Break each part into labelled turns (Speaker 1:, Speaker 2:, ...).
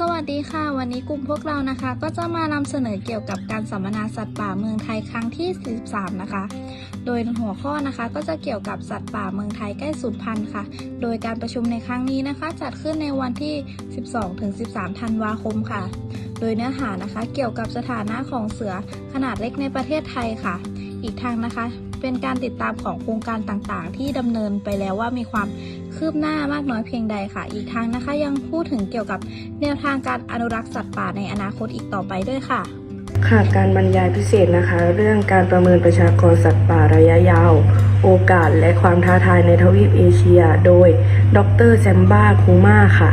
Speaker 1: สวัสดีค่ะ วันนี้กลุ่มพวกเรานะคะ ก็จะมานำเสนอเกี่ยวกับการสัมมนาสัตว์ป่าเมืองไทยครั้งที่ 43 นะคะ โดยหัวข้อนะคะก็จะเกี่ยวกับสัตว์ป่าเมืองไทยใกล้สูญพันธุ์ค่ะ โดยการประชุมในครั้งนี้นะคะ จัดขึ้นในวันที่ 12-13 ธันวาคมค่ะ โดยเนื้อหานะคะ เกี่ยวกับสถานะของเสือขนาดเล็กในประเทศไทยค่ะ อีกทางนะคะ เป็นการติดตามของโครงการต่างๆ ที่ดำเนินไปแล้วว่ามีความ คืบหน้ามากน้อยเพียงใดค่ะ อีกทางนะคะ ยังพูดถึงเกี่ยวกับแนวทางการอนุรักษ์สัตว์ป่าในอนาคตอีกต่อไปด้วยค่ะ
Speaker 2: ค่ะการบรรยายพิเศษนะคะ เรื่องการประเมินประชากรสัตว์ป่าระยะยาว โอกาสและความท้าทายในทวีปเอเชีย โดย ดรแซมบ้าคูมาค่ะ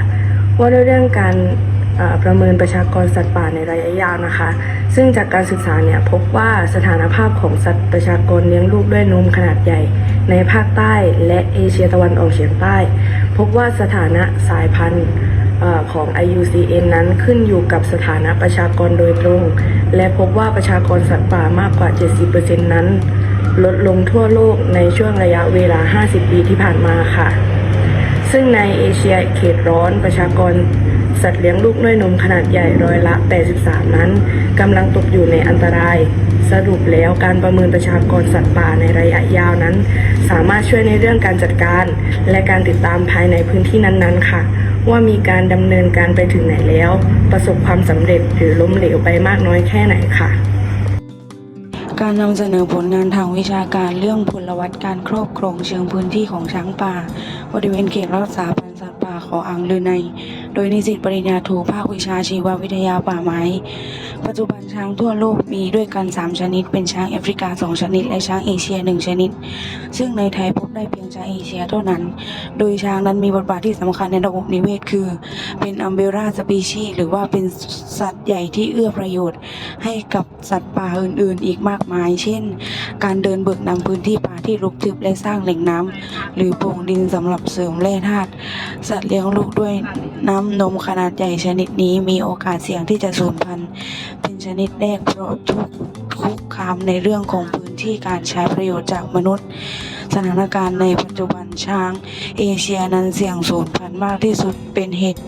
Speaker 2: ว่าด้วยเรื่องการ ประเมินประชากรสัตว์ป่าในระยะยาวนะคะ ซึ่งจากการศึกษาเนี่ยพบว่าสถานภาพของสัตว์ประชากรเลี้ยงลูกด้วยนมขนาดใหญ่ ในภาคใต้และเอเชียตะวันออกเฉียงใต้ พบว่าสถานะสายพันธุ์ของ IUCN นั้นขึ้นอยู่กับสถานะประชากรโดยตรง และพบว่าประชากรสัตว์ป่ามากกว่า 70%นั้น ลดลงทั่วโลกในช่วงระยะเวลา 50 ปีที่ผ่านมาค่ะ ซึ่งในเอเชียเขตร้อนประชากร สัตว์เลี้ยงลูกด้วยนมขนาดใหญ่ร้อยละ 83 นั้นกำลังตกอยู่ในอันตราย สรุปแล้วการประเมินประชากรสัตว์ป่าในระยะยาวนั้น สามารถช่วยในเรื่องการจัดการ และการติดตามภายในพื้นที่นั้นๆ ค่ะ ว่ามีการดำเนินการไปถึงไหนแล้ว ประสบความสำเร็จหรือล้มเหลวไปมากน้อยแค่ไหนค่ะ
Speaker 3: การนำเสนอผลงานทางวิชาการเรื่องพลวัตการครอบครองเชิงพื้นที่ของช้างป่า บริเวณเขตรักษาพันธุ์สัตว์ป่าขออ่างลือใน โดยนิสิตปริญญาโทภาควิชาชีววิทยาป่าไม้ ปัจจุบันช้างทั่วโลกมีด้วยกัน 3 ชนิด เป็นช้างแอฟริกา 2 ชนิด และช้างเอเชีย 1 ชนิด ซึ่งในไทยพบได้เพียงช้างเอเชียเท่านั้น โดยช้างนั้นมีบทบาทที่สำคัญในระบบนิเวศคือ เป็นอัมเบราสปีชีหรือว่าเป็นสัตว์ใหญ่ที่เอื้อประโยชน์ ให้กับสัตว์ป่าอื่นๆ อีกมากมาย เช่น การเดินเบิกนำพื้นที่ป่าที่รุกทึบและสร้างแหล่งน้ำหรือโป่งดินสำหรับเสริมแร่ธาตุสัตว์เลี้ยงลูกด้วยน้ำนมขนาดใหญ่ชนิดนี้มีโอกาสเสี่ยงที่จะสูญพันธุ์เป็นชนิดแรกเพราะทุกคุกคามในเรื่องของพื้นที่การใช้ประโยชน์จากมนุษย์ สถานการณ์ในปัจจุบันช้าง เอเชียนั้นเสี่ยงสูญพันธุ์มากที่สุดเป็นเหตุ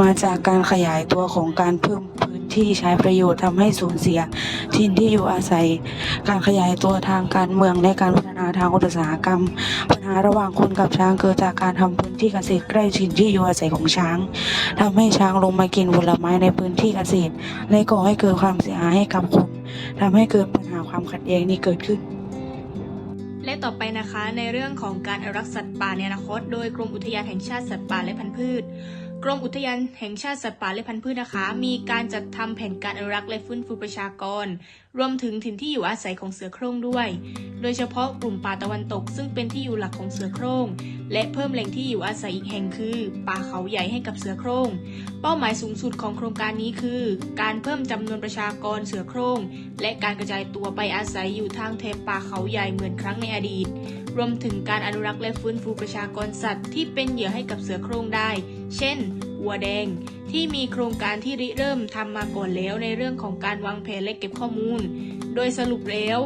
Speaker 3: มาจากการขยายตัวของการเพิ่ม ที่ใช้ประโยชน์ทำให้สูญเสียถิ่นที่อยู่อาศัย การขยายตัวทางการเมืองและการพัฒนาทางอุตสาหกรรม ปัญหาระหว่างคนกับช้างเกิดจากการทำพื้นที่เกษตรใกล้ถิ่นที่อยู่อาศัยของช้างทำให้ช้างลงมากินผลไม้ในพื้นที่เกษตร และก่อให้เกิดความเสียหายให้กับคนทำให้เกิดปัญหาความขัดแย้งนี้เกิดขึ้น
Speaker 4: และต่อไปนะคะในเรื่องของการอนุรักษ์สัตว์ป่าในอนาคต โดยกรมอุทยานแห่งชาติสัตว์ป่าและพันธุ์พืช กรมอุทยานแห่งชาติสัตว์ป่าและพันธุ์พืชนะคะ มีการจัดทำแผนการอนุรักษ์และฟื้นฟูประชากร รวมถึงถิ่นที่อยู่อาศัยของเสือโคร่งด้วย โดยเฉพาะกลุ่มป่าตะวันตก ซึ่งเป็นที่อยู่หลักของเสือโคร่ง และเพิ่มแหล่งที่อยู่อาศัยอีกแห่งคือ ป่าเขาใหญ่ให้กับเสือโคร่ง เป้าหมายสูงสุดของโครงการนี้คือ การเพิ่มจำนวนประชากรเสือโคร่ง และการกระจายตัวไปอาศัยอยู่ทางแถบป่าเขาใหญ่เหมือนครั้งในอดีต รวมถึงการอนุรักษ์และฟื้นฟูประชากรสัตว์ที่เป็นเหยื่อให้กับเสือโคร่งได้ เช่นวัวแดง ที่มีโครงการที่ริเริ่มทำมาก่อนแล้วในเรื่องของการวางแผนและเก็บข้อมูล โดยสรุปแล้ว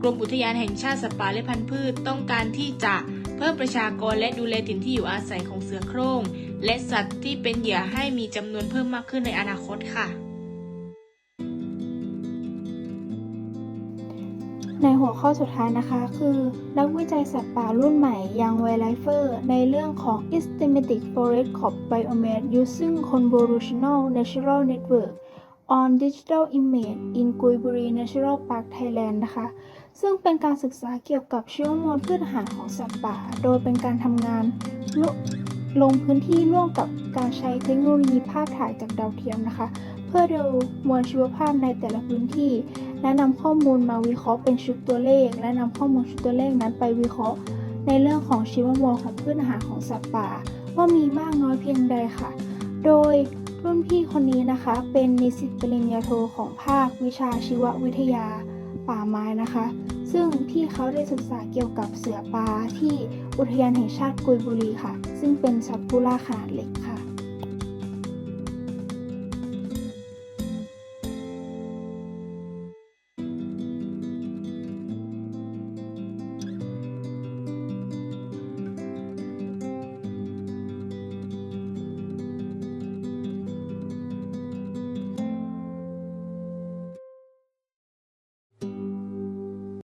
Speaker 4: กรมอุทยานแห่งชาติสัตว์ป่าและพันธุ์พืชต้องการที่จะเพิ่มประชากรและดูแลถิ่นที่อยู่อาศัยของเสือโคร่ง และสัตว์ที่เป็นเหยื่อให้มีจำนวนเพิ่มมากขึ้นในอนาคตค่ะ
Speaker 5: ในหัวข้อสุดท้ายนะคะคือ นักวิจัยสัตว์ป่ารุ่นใหม่ยังไวไลเฟอร์ ในเรื่องของ Systematic Forest c o p Biomass Using Convolutional Natural Network on Digital Image in Guiburi Natural Park Thailand นะคะ ซึ่งเป็นการศึกษาเกี่ยวกับชีวมวลพืชอาหารของสัตว์ป่า โดยเป็นการทำงานลลงพื้นที่ร่วมกับการใช้เทคโนโลยีภาพถ่ายจากดาวเทียมนะคะ พื่อดูมวลชีวภาพในแต่ละพื้นที่ และนำข้อมูลมาวิเคราะห์เป็นชุดตัวเลข และนำข้อมูลชุดตัวเลขนั้นไปวิเคราะห์ ในเรื่องของชีวมวลของพืชอาหารของสัตว์ป่า ว่ามีมากน้อยเพียงใดค่ะ โดยรุ่นพี่คนนี้นะคะ เป็นนิสิตปริญญาโทของภาควิชาชีววิทยาป่าไม้นะคะ ซึ่งพี่เขาได้ศึกษาเกี่ยวกับเสือป่าที่อุทยานแห่งชาติกุยบุรีค่ะ ซึ่งเป็นสัตว์ผู้ล่าขนาดเล็กค่ะ